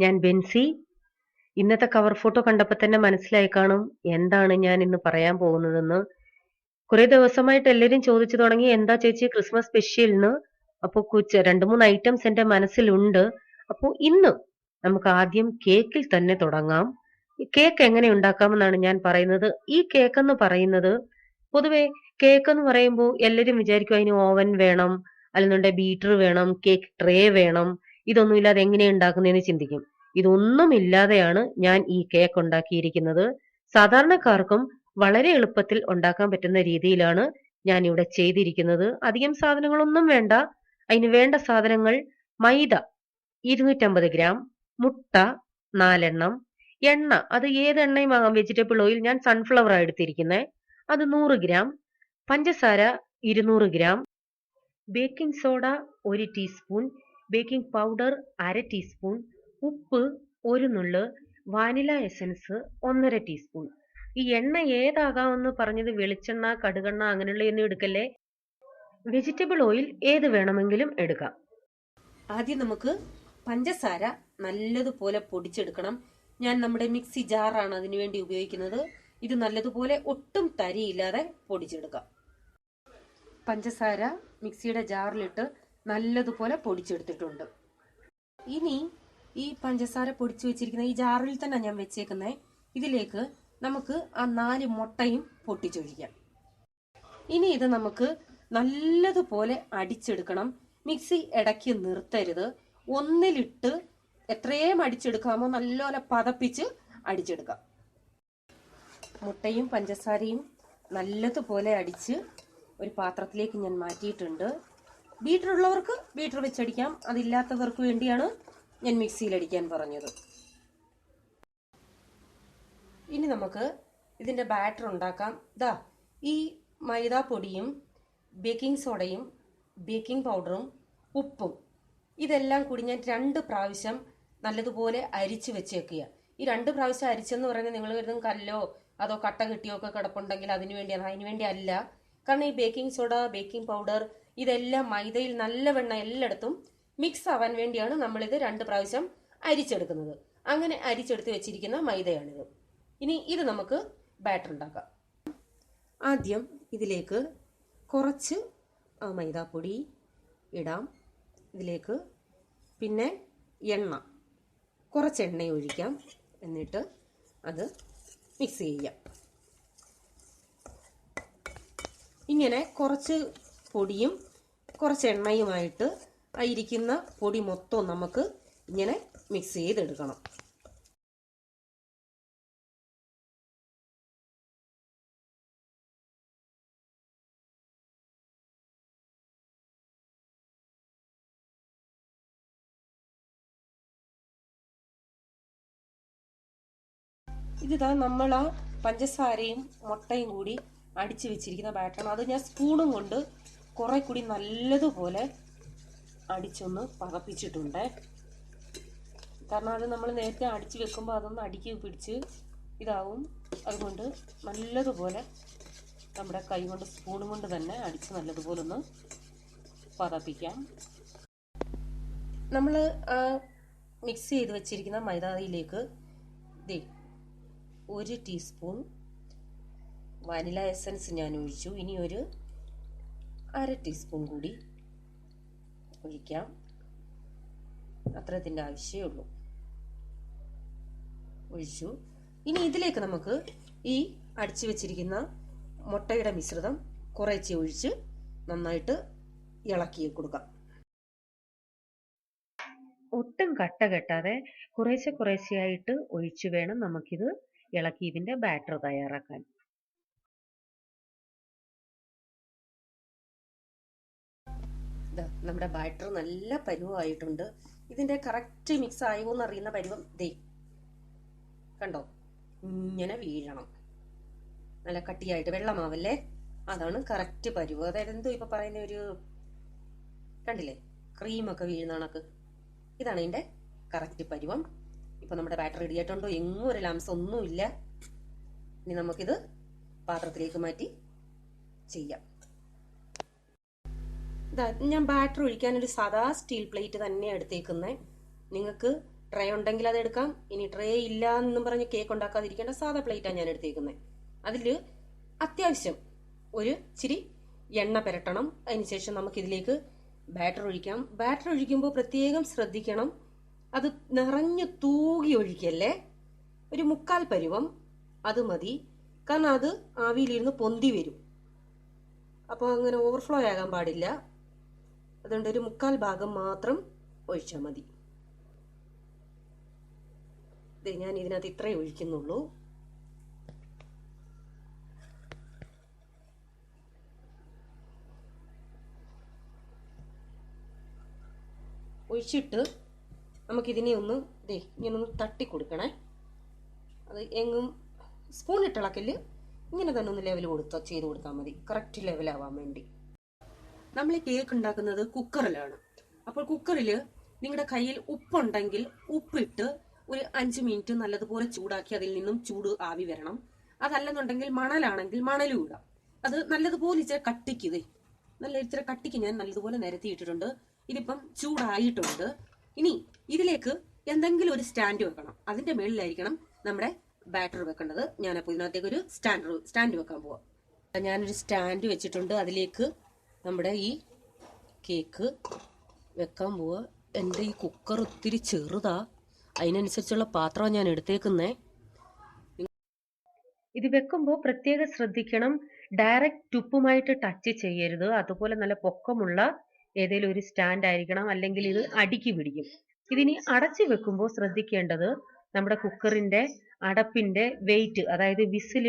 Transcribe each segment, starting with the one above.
ഞാൻ ബെൻസി. ഇന്നത്തെ cover photo കണ്ടപ്പോൾ തന്നെ മനസ്സിലായി കാണും എന്താണ് ഞാൻ ഇന്ന് പറയാൻ പോകുന്നതെന്ന്. കുറെ ദിവസമായിട്ട് എല്ലാവരും ചോദിച്ചു തുടങ്ങി എന്താ ചേച്ചി ക്രിസ്മസ് സ്പെഷ്യലിന് അപ്പോൾ കൊച്ച് രണ്ട് മൂന്ന് ഐറ്റംസ് എന്റെ മനസ്സിലുണ്ട്. അപ്പോൾ ഇന്ന് നമുക്ക് ആദ്യം കേക്കിൽ തന്നെ തുടങ്ങാം. കേക്ക് എങ്ങനെ ഉണ്ടാക്കാമെന്നാണ് ഞാൻ പറയുന്നത്. ഈ കേക്ക് എന്ന് പറയുന്നത് പൊതുവെ കേക്ക് എന്ന് പറയുമ്പോൾ എല്ലാവരും വിചാരിക്കും അതിന് ഓവൻ വേണം അല്ലെന്നുണ്ടെ ബീറ്റർ വേണം കേക്ക് ട്രേ വേണം. ഇതൊന്നും ഇല്ലാതെ എങ്ങനെയാ ഉണ്ടാക്കുന്നതെന്ന് ചിന്തിക്കും. ഇതൊന്നും ഇല്ലാതെയാണ് ഞാൻ ഈ കേക്ക് ഉണ്ടാക്കിയിരിക്കുന്നത്. സാധാരണക്കാർക്കും വളരെ എളുപ്പത്തിൽ ഉണ്ടാക്കാൻ പറ്റുന്ന രീതിയിലാണ് ഞാൻ ഇവിടെ ചെയ്തിരിക്കുന്നത്. അധികം സാധനങ്ങളൊന്നും വേണ്ട. അതിന് വേണ്ട സാധനങ്ങൾ മൈദ ഇരുന്നൂറ്റമ്പത് ഗ്രാം മുട്ട നാലെണ്ണം എണ്ണ അത് ഏത് എണ്ണയും ആകാം. വെജിറ്റബിൾ ഓയിൽ ഞാൻ സൺഫ്ലവർ എടുത്തിരിക്കുന്നത് അത് നൂറ് ഗ്രാം പഞ്ചസാര ഇരുന്നൂറ് ഗ്രാം ബേക്കിംഗ് സോഡ ഒരു ടീസ്പൂൺ ബേക്കിംഗ് പൗഡർ അര ടീസ്പൂൺ ഉപ്പ് ഒരു നുള്ള് വാനില എസൻസ് ഒന്നര ടീസ്പൂൺ. ഈ എണ്ണ ഏതാകാമെന്ന് പറഞ്ഞത് വെളിച്ചെണ്ണ കടുകെണ്ണ അങ്ങനെയുള്ള എണ്ണ എടുക്കല്ലേ? വെജിറ്റബിൾ ഓയിൽ ഏത് വേണമെങ്കിലും എടുക്കാം. ആദ്യം നമുക്ക് പഞ്ചസാര നല്ലതുപോലെ പൊടിച്ചെടുക്കണം. ഞാൻ നമ്മുടെ മിക്സി ജാറാണ് അതിനു വേണ്ടി ഉപയോഗിക്കുന്നത്. ഇത് നല്ലതുപോലെ ഒട്ടും തരിയില്ലാതെ പൊടിച്ചെടുക്കാം. പഞ്ചസാര മിക്സിയുടെ ജാറിലിട്ട് നല്ലതുപോലെ പൊടിച്ചെടുത്തിട്ടുണ്ട്. ഇനി ഈ പഞ്ചസാര പൊടിച്ചു വെച്ചിരിക്കുന്ന ഈ ജാറിൽ തന്നെ ഞാൻ വെച്ചേക്കുന്നത് ഇതിലേക്ക് നമുക്ക് ആ നാല് മുട്ടയും പൊട്ടിച്ചൊഴിക്കാം. ഇനി ഇത് നമുക്ക് നല്ലതുപോലെ അടിച്ചെടുക്കണം. മിക്സി ഇടയ്ക്ക് നിർത്തരുത്. ഒന്നിലിട്ട് എത്രയും അടിച്ചെടുക്കാമോ നല്ലപോലെ പതപ്പിച്ച് അടിച്ചെടുക്കാം. മുട്ടയും പഞ്ചസാരയും നല്ലതുപോലെ അടിച്ച് ഒരു പാത്രത്തിലേക്ക് ഞാൻ മാറ്റിയിട്ടുണ്ട്. ബീറ്റർ ഉള്ളവർക്ക് ബീറ്റർ വെച്ചടിക്കാം. അതില്ലാത്തവർക്ക് വേണ്ടിയാണ് ഞാൻ മിക്സിയിലടിക്കാൻ പറഞ്ഞത്. ഇനി നമുക്ക് ഇതിന്റെ ബാറ്റർ ഉണ്ടാക്കാം. ദാ ഈ മൈദാപ്പൊടിയും ബേക്കിംഗ് സോഡയും ബേക്കിംഗ് പൗഡറും ഉപ്പും ഇതെല്ലാം കൂടി ഞാൻ രണ്ട് പ്രാവശ്യം നല്ലതുപോലെ അരിച്ച് വെച്ചേക്കുക. ഈ രണ്ട് പ്രാവശ്യം അരിച്ചെന്ന് പറയുന്നത് നിങ്ങൾ കരുതും കല്ലോ അതോ കട്ട കിട്ടിയോ ഒക്കെ കിടപ്പുണ്ടെങ്കിൽ അതിനു വേണ്ടിയാണ്. അതിനു വേണ്ടി അല്ല. കാരണം ഈ ബേക്കിംഗ് സോഡ ബേക്കിംഗ് പൗഡർ ഇതെല്ലാം മൈദയിൽ നല്ല വെണ്ണ എല്ലായിടത്തും മിക്സ് ആവാൻ വേണ്ടിയാണ് നമ്മളിത് രണ്ട് പ്രാവശ്യം അരിച്ചെടുക്കുന്നത്. അങ്ങനെ അരിച്ചെടുത്ത് വെച്ചിരിക്കുന്ന മൈദയാണിത്. ഇനി ഇത് നമുക്ക് ബാറ്റർ ഉണ്ടാക്കാം. ആദ്യം ഇതിലേക്ക് കുറച്ച് മൈദാപ്പൊടി ഇടാം. ഇതിലേക്ക് പിന്നെ എണ്ണ കുറച്ച് എണ്ണ ഒഴിക്കാം. എന്നിട്ട് അത് മിക്സ് ചെയ്യാം. ഇങ്ങനെ കുറച്ച് പൊടിയും കുറച്ച് എണ്ണയുമായിട്ട് ആ ഇരിക്കുന്ന പൊടി മൊത്തം നമുക്ക് ഇങ്ങനെ മിക്സ് ചെയ്തെടുക്കണം. ഇതിതാ നമ്മൾ ആ പഞ്ചസാരയും മുട്ടയും കൂടി അടിച്ചു വെച്ചിരിക്കുന്ന ബാറ്ററാണ് അത് ഞാൻ സ്പൂണും കൊണ്ട് കുറെ കൂടി നല്ലതുപോലെ അടിച്ചൊന്ന് പകപ്പിച്ചിട്ടുണ്ട് കാരണം അത് നമ്മൾ നേരത്തെ അടിച്ചു വെക്കുമ്പോൾ അതൊന്ന് അടിക്ക് പിടിച്ച് ഇതാവും. അതുകൊണ്ട് നല്ലതുപോലെ നമ്മുടെ കൈ കൊണ്ട് സ്പൂണും കൊണ്ട് തന്നെ അടിച്ച് നല്ലതുപോലെ ഒന്ന് പതപ്പിക്കാം. നമ്മൾ മിക്സ് ചെയ്ത് വെച്ചിരിക്കുന്ന മൈദായിലേക്ക് ദേ ഒരു ടീസ്പൂൺ വാനില എസൻസ് ഞാൻ ഒഴിച്ചു. ഇനി ഒരു അര ടീസ്പൂൺ കൂടി ഒഴിക്കാം അത്രത്തിന്റെ ആവശ്യമേ ഉള്ളൂ ഒഴിച്ചു. ഇനി ഇതിലേക്ക് നമുക്ക് ഈ അടിച്ചു വെച്ചിരിക്കുന്ന മുട്ടയുടെ മിശ്രിതം കുറേശ്ശെ ഒഴിച്ച് നന്നായിട്ട് ഇളക്കി കൊടുക്കാം. ഒട്ടും കട്ട കെട്ടാതെ കുറേശ്ശെ കുറേശ്ശെയായിട്ട് ഒഴിച്ചു വേണം നമുക്കിത് ഇളക്കി ഇതിന്റെ ബാറ്റർ തയ്യാറാക്കാൻ. നമ്മുടെ ബാറ്റർ നല്ല പരുവമായിട്ടുണ്ട് ഇതിന്റെ കറക്റ്റ് മിക്സ് ആയോ എന്ന് അറിയുന്ന പരുവം ദേ കണ്ടോ? ഇങ്ങനെ വീഴണം. നല്ല കട്ടിയായിട്ട് വെള്ളമാവല്ലേ? അതാണ് കറക്റ്റ് പരുവ്. അതായത് എന്തോ ഇപ്പൊ പറയുന്ന ഒരു കണ്ടില്ലേ? ക്രീമൊക്കെ വീഴുന്ന കണക്ക്. ഇതാണ് ഇതിന്റെ കറക്റ്റ് പരുവം. ഇപ്പൊ നമ്മുടെ ബാറ്റർ ഇടിയായിട്ടുണ്ടോ എങ്ങും ഒരു ലംസ് ഒന്നുമില്ല. ഇനി നമുക്കിത് പാത്രത്തിലേക്ക് മാറ്റി ചെയ്യാം. ഞാൻ ബാറ്റർ ഒഴിക്കാൻ ഒരു സാധാ സ്റ്റീൽ പ്ലേറ്റ് തന്നെയാണ് എടുത്തേക്കുന്നത് നിങ്ങൾക്ക് ട്രേ ഉണ്ടെങ്കിൽ അത് എടുക്കാം. ഇനി ട്രേ ഇല്ല എന്നും പറഞ്ഞ് കേക്ക് ഉണ്ടാക്കാതിരിക്കേണ്ട സാധാ പ്ലേറ്റാണ് ഞാൻ എടുത്തേക്കുന്നത് അതിൽ അത്യാവശ്യം ഒരു ഇച്ചിരി എണ്ണ പുരട്ടണം. അതിനുശേഷം നമുക്ക് ഇതിലേക്ക് ബാറ്റർ ഒഴിക്കാം. ബാറ്റർ ഒഴിക്കുമ്പോൾ പ്രത്യേകം ശ്രദ്ധിക്കണം. അത് നിറഞ്ഞു തൂകി ഒഴിക്കല്ലേ? ഒരു മുക്കാൽ പരുവം അത് മതി. കാരണം അത് ആവിയിലിരുന്ന് പൊന്തി വരും. അപ്പോൾ അങ്ങനെ ഓവർഫ്ലോ ആകാൻ പാടില്ല. അതുകൊണ്ട് ഒരു മുക്കാൽ ഭാഗം മാത്രം ഒഴിച്ചാൽ മതി. ഞാൻ ഇതിനകത്ത് ഇത്രയും ഒഴിക്കുന്നുള്ളൂ. ഒഴിച്ചിട്ട് നമുക്കിതിനെ ഒന്ന് ദേ ഇങ്ങനെ ഒന്ന് തട്ടി കൊടുക്കണേ. അത് എങ്ങും സ്പൂൺ ഇട്ടിളക്കൽ ഇങ്ങനെ തന്നെ ഒന്ന് ലെവൽ കൊടുത്താൽ ചെയ്ത് കൊടുത്താൽ മതി. കറക്റ്റ് ലെവലാവാൻ വേണ്ടി. നമ്മൾ കേക്ക് ഉണ്ടാക്കുന്നത് കുക്കറിലാണ് അപ്പോൾ കുക്കറിൽ നിങ്ങളുടെ കയ്യിൽ ഉപ്പുണ്ടെങ്കിൽ ഉപ്പിട്ട് ഒരു അഞ്ച് മിനിറ്റ് നല്ലതുപോലെ ചൂടാക്കി അതിൽ നിന്നും ചൂട് ആവി വരണം. അതല്ലെന്നുണ്ടെങ്കിൽ മണലാണെങ്കിൽ മണലും ഇടാം. അത് നല്ലതുപോലെ ഇച്ചിരി കട്ടിക്ക് നല്ല ഇച്ചിരി കട്ടിക്ക് ഞാൻ നല്ലതുപോലെ നിരത്തിയിട്ടിട്ടുണ്ട്. ഇതിപ്പം ചൂടായിട്ടുണ്ട്. ഇനി ഇതിലേക്ക് എന്തെങ്കിലും ഒരു സ്റ്റാൻഡ് വെക്കണം. അതിന്റെ മേളിലായിരിക്കണം നമ്മുടെ ബാറ്റർ വെക്കേണ്ടത്. ഞാനപ്പോൾ ഇതിനകത്തേക്ക് ഒരു സ്റ്റാൻഡ് സ്റ്റാൻഡ് വെക്കാൻ പോവാം. ഞാനൊരു സ്റ്റാൻഡ് വെച്ചിട്ടുണ്ട്. അതിലേക്ക് നമ്മുടെ ഈ കേക്ക് വെക്കാൻ പോവുക എന്റെ ഈ കുക്കർ ഒത്തിരി ചെറുതാ. അതിനനുസരിച്ചുള്ള പാത്രമാണ് ഞാൻ എടുത്തേക്കുന്നേ. ഇത് വെക്കുമ്പോൾ പ്രത്യേകം ശ്രദ്ധിക്കണം. ഡയറക്റ്റ് ടുപ്പുമായിട്ട് ടച്ച് ചെയ്യരുത്. അതുപോലെ നല്ല പൊക്കമുള്ള ഏതെങ്കിലും ഒരു സ്റ്റാൻഡ് ആയിരിക്കണം. അല്ലെങ്കിൽ ഇത് അടിക്ക് പിടിക്കും. ഇതിനി അടച്ചു വെക്കുമ്പോൾ ശ്രദ്ധിക്കേണ്ടത് നമ്മുടെ കുക്കറിന്റെ അടപ്പിന്റെ വെയിറ്റ് അതായത് വിസിൽ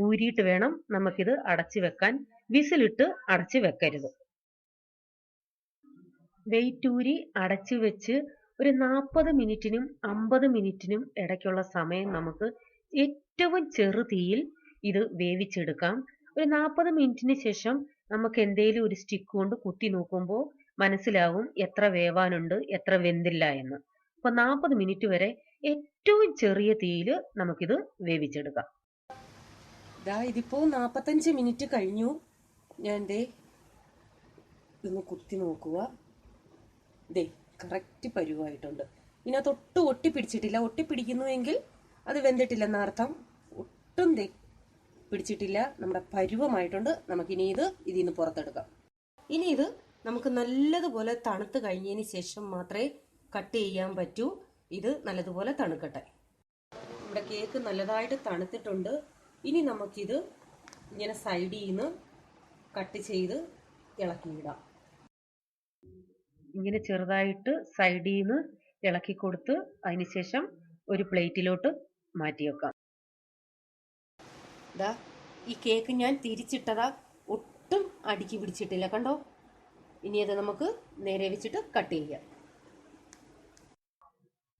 ഊരിയിട്ട് വേണം നമുക്കിത് അടച്ചു വെക്കാൻ. വിസിലിട്ട് അടച്ചു വെക്കരുത്. വെയിറ്റൂരി അടച്ചു വെച്ച് ഒരു നാൽപ്പത് മിനിറ്റിനും അമ്പത് മിനിറ്റിനും ഇടയ്ക്കുള്ള സമയം നമുക്ക് ഏറ്റവും ചെറു തീയിൽ ഇത് വേവിച്ചെടുക്കാം. ഒരു നാൽപ്പത് മിനിറ്റിന് ശേഷം നമുക്ക് എന്തേലും ഒരു സ്റ്റിക്ക് കൊണ്ട് കുത്തി നോക്കുമ്പോൾ മനസ്സിലാവും എത്ര വേവാനുണ്ട് എത്ര വെന്തില്ല എന്ന്. അപ്പൊ നാൽപ്പത് മിനിറ്റ് വരെ ഏറ്റവും ചെറിയ തീയിൽ നമുക്കിത് വേവിച്ചെടുക്കാം. ഇതിപ്പോ നാപ്പത്തഞ്ച് മിനിറ്റ് കഴിഞ്ഞു. ഞാൻ ദേ ഇന്ന് കുത്തി നോക്കുക ദേ കറക്റ്റ് പരുവായിട്ടുണ്ട്. ഇതിനകത്ത് ഒട്ടും ഒട്ടിപ്പിടിച്ചിട്ടില്ല. ഒട്ടിപ്പിടിക്കുന്നുവെങ്കിൽ അത് വെന്തിട്ടില്ലെന്ന അർത്ഥം. ഒട്ടും ദേ പിടിച്ചിട്ടില്ല. നമ്മുടെ പരുവമായിട്ടുണ്ട്. നമുക്കിനി ഇത് ഇതിൽ നിന്ന് പുറത്തെടുക്കാം. ഇനി ഇത് നമുക്ക് നല്ലതുപോലെ തണുത്ത് കഴിഞ്ഞതിന് ശേഷം മാത്രമേ കട്ട് ചെയ്യാൻ പറ്റൂ. ഇത് നല്ലതുപോലെ തണുക്കട്ടെ. നമ്മുടെ കേക്ക് നല്ലതായിട്ട് തണുത്തിട്ടുണ്ട്. ഇനി നമുക്കിത് ഇങ്ങനെ സൈഡിൽ നിന്ന് കട്ട് ചെയ്ത് ഇളക്കിയിടാം. ഇങ്ങനെ ചെറുതായിട്ട് സൈഡിൽ നിന്ന് ഇളക്കി കൊടുത്ത് അതിനുശേഷം ഒരു പ്ലേറ്റിലോട്ട് മാറ്റി വെക്കാം. ദാ ഈ കേക്ക് ഞാൻ തിരിച്ചിട്ടതാ ഒട്ടും അടുക്കി പിടിച്ചിട്ടില്ല. കണ്ടോ? ഇനി അത് നമുക്ക് നേരെ വെച്ചിട്ട് കട്ട് ചെയ്യാം.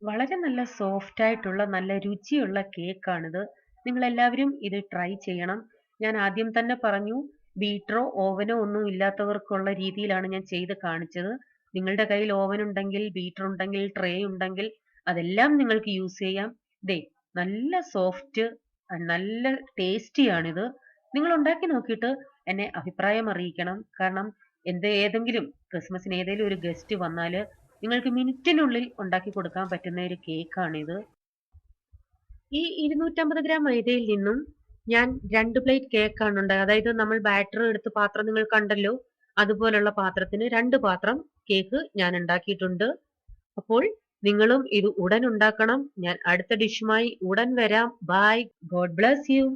വളരെ നല്ല സോഫ്റ്റ് ആയിട്ടുള്ള നല്ല രുചിയുള്ള കേക്കാണിത്. നിങ്ങൾ എല്ലാവരും ഇത് ട്രൈ ചെയ്യണം. ഞാൻ ആദ്യം തന്നെ പറഞ്ഞു ബീറ്ററോ ഓവനോ ഒന്നും ഇല്ലാത്തവർക്കുള്ള രീതിയിലാണ് ഞാൻ ചെയ്ത് കാണിച്ചത്. നിങ്ങളുടെ കയ്യിൽ ഓവൻ ഉണ്ടെങ്കിൽ ബീറ്റർ ഉണ്ടെങ്കിൽ ട്രേ ഉണ്ടെങ്കിൽ അതെല്ലാം നിങ്ങൾക്ക് യൂസ് ചെയ്യാം. ദേ നല്ല സോഫ്റ്റ് നല്ല ടേസ്റ്റിയാണിത്. നിങ്ങൾ ഉണ്ടാക്കി നോക്കിയിട്ട് എന്നെ അഭിപ്രായം അറിയിക്കണം. കാരണം എന്ത് ഏതെങ്കിലും ക്രിസ്മസിന് ഏതെങ്കിലും ഒരു ഗസ്റ്റ് വന്നാൽ നിങ്ങൾക്ക് മിനിറ്റിനുള്ളിൽ ഉണ്ടാക്കി കൊടുക്കാൻ പറ്റുന്ന ഒരു കേക്കാണിത്. ഈ ഇരുന്നൂറ്റമ്പത് ഗ്രാം മൈദയിൽ നിന്നും ഞാൻ രണ്ട് പ്ലേറ്റ് കേക്കാണ് ഉണ്ടായത്. അതായത് നമ്മൾ ബാറ്റർ എടുത്ത് പാത്രം നിങ്ങൾ കണ്ടല്ലോ. അതുപോലുള്ള പാത്രത്തിന് രണ്ട് പാത്രം കേക്ക് ഞാൻ ഉണ്ടാക്കിയിട്ടുണ്ട്. അപ്പോൾ നിങ്ങളും ഇത് ഉടൻ ഉണ്ടാക്കണം. ഞാൻ അടുത്ത ഡിഷുമായി ഉടൻ വരാം. By God bless you